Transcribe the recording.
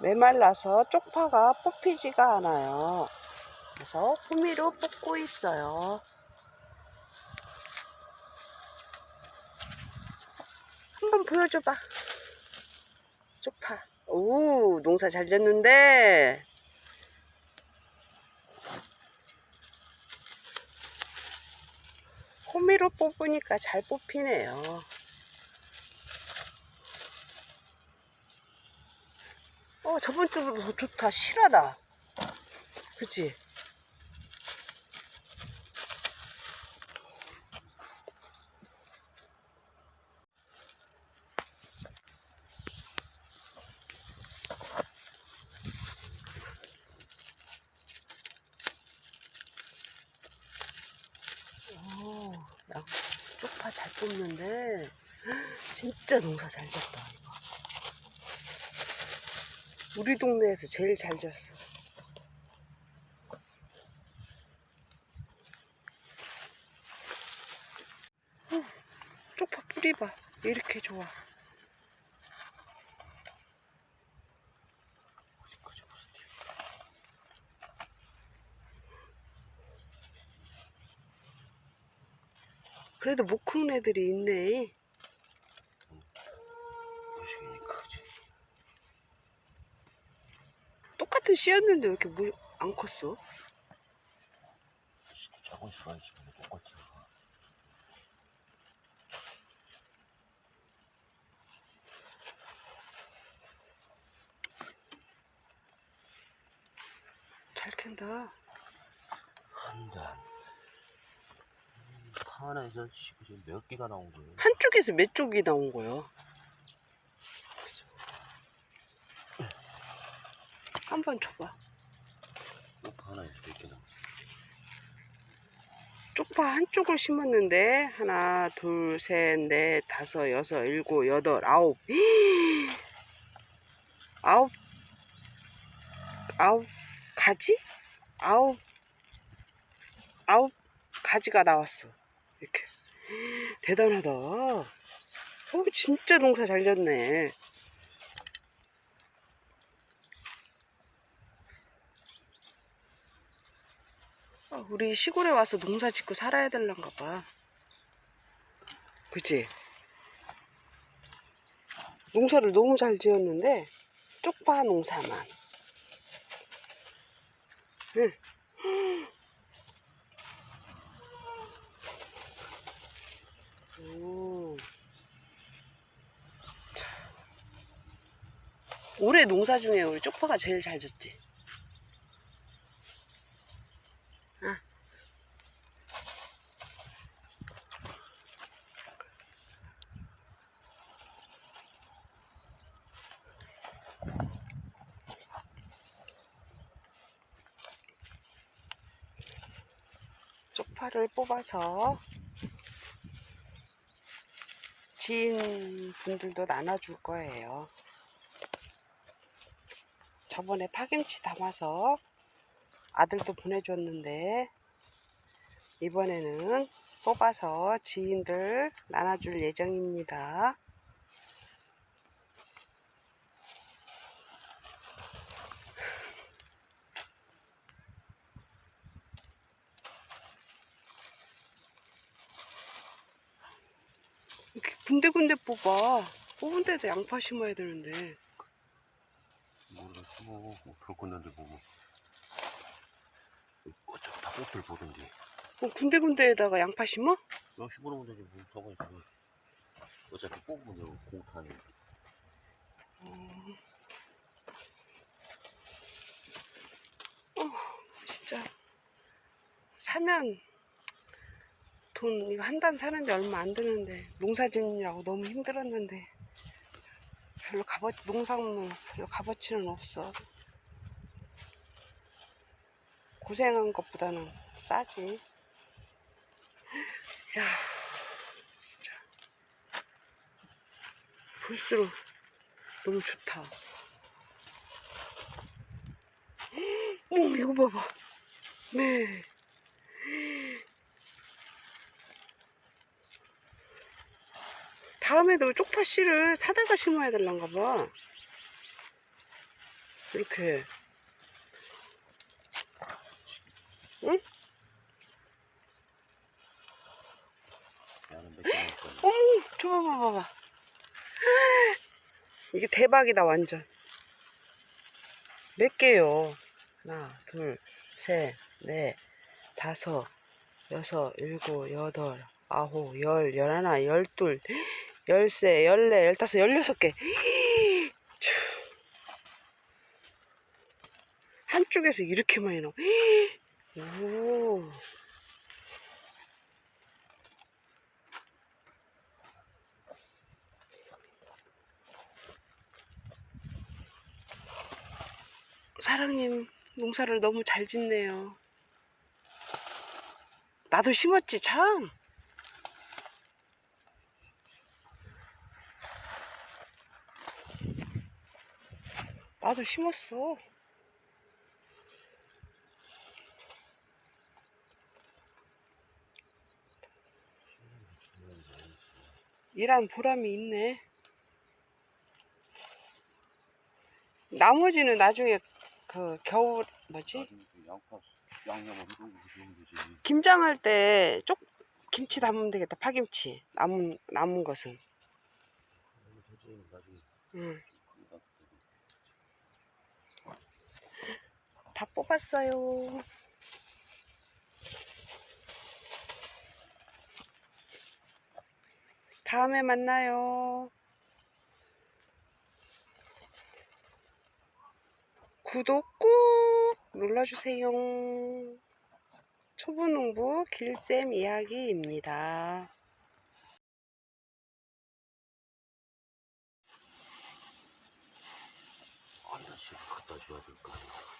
메말라서 쪽파가 뽑히지가 않아요. 그래서 호미로 뽑고 있어요. 한번 보여줘봐. 쪽파. 오, 농사 잘 됐는데. 호미로 뽑으니까 잘 뽑히네요. 어, 저번 주보다 더 좋다. 실하다. 그치? 오, 나 쪽파 잘 뽑는데 진짜 농사 잘 졌다 이거. 우리 동네에서 제일 잘 졌어. 어, 쪽파 뿌리 봐. 이렇게 좋아. 그래도 못 크는 애들이 있네. 무식이니 크지. 똑같은 씨였는데 왜 이렇게 뭐안 컸어? 작은 수아이지 뭐 똑같지. 잘 캔다. 한 단. 파 하나에서 지금 몇 개가 나온 거예요? 한쪽에서 몇 쪽이 나온 거야? 한 번 줘봐. 파 하나에서 몇개 나온 쪽파 한쪽을 심었는데 하나, 둘, 셋, 넷, 다섯, 여섯, 일곱, 여덟, 아홉. 아홉 아홉 가지? 아홉 아홉 가지가 나왔어. 이렇게 대단하다. 어, 진짜 농사 잘 졌네. 우리 시골에 와서 농사 짓고 살아야 될란가 봐. 그치? 농사를 너무 잘 지었는데, 쪽파 농사만. 응. 오. 자. 올해 농사 중에 우리 쪽파가 제일 잘 졌지? 쪽파를 뽑아서 지인 분들도 나눠줄 거예요. 저번에 파김치 담아서 아들도 보내줬는데 이번에는 뽑아서 지인들 나눠줄 예정입니다. 군데군데 뽑아. 뽑은 데도 양파 심어야 되는데. 모르겠어. 뭐, 뭐, 별 건는데 보고. 어차피 다 꽃들 보던데. 어, 군데군데에다가 양파 심어? 너 시보는 되지, 뭐, 저거 있어. 어차피 뽑으면 되고, 공탄이. 진짜 사면 돈 이거 한 단 사는데 얼마 안 드는데 농사 짓느라고 너무 힘들었는데 별로 값어 농산물 별로 값어치는 없어. 고생한 것보다는 싸지. 야 진짜. 볼수록 너무 좋다. 어 이거 봐봐. 네. 다음에도 쪽파 씨를 사다가 심어야 될란가 봐. 이렇게. 거야. 어머, 줘봐, 봐 봐, 봐. 이게 대박이다, 완전. 몇 개요? 하나, 둘, 셋, 넷, 다섯, 여섯, 일곱, 여덟, 아홉, 열, 열하나, 열둘, 열세, 열네, 열다섯, 열여섯. 한쪽에서 이렇게 많이 나와. 오. 사랑님 농사를 너무 잘 짓네요. 나도 심었지 참. 나도 심었어. 일한 보람이 있네. 나머지는 나중에 그 겨울 뭐지 그 양파 양념을 해주고 그러면 되지. 김장 할 때 쪽 김치 담으면 되겠다 파김치 남은 남은 것은 응. 그거 놔두고. 다 뽑았어요. 다음에 만나요. 구독 꾹 눌러주세요. 초보농부 길쌤 이야기입니다. 아저씨 갖다 줘야 될 거 아니야.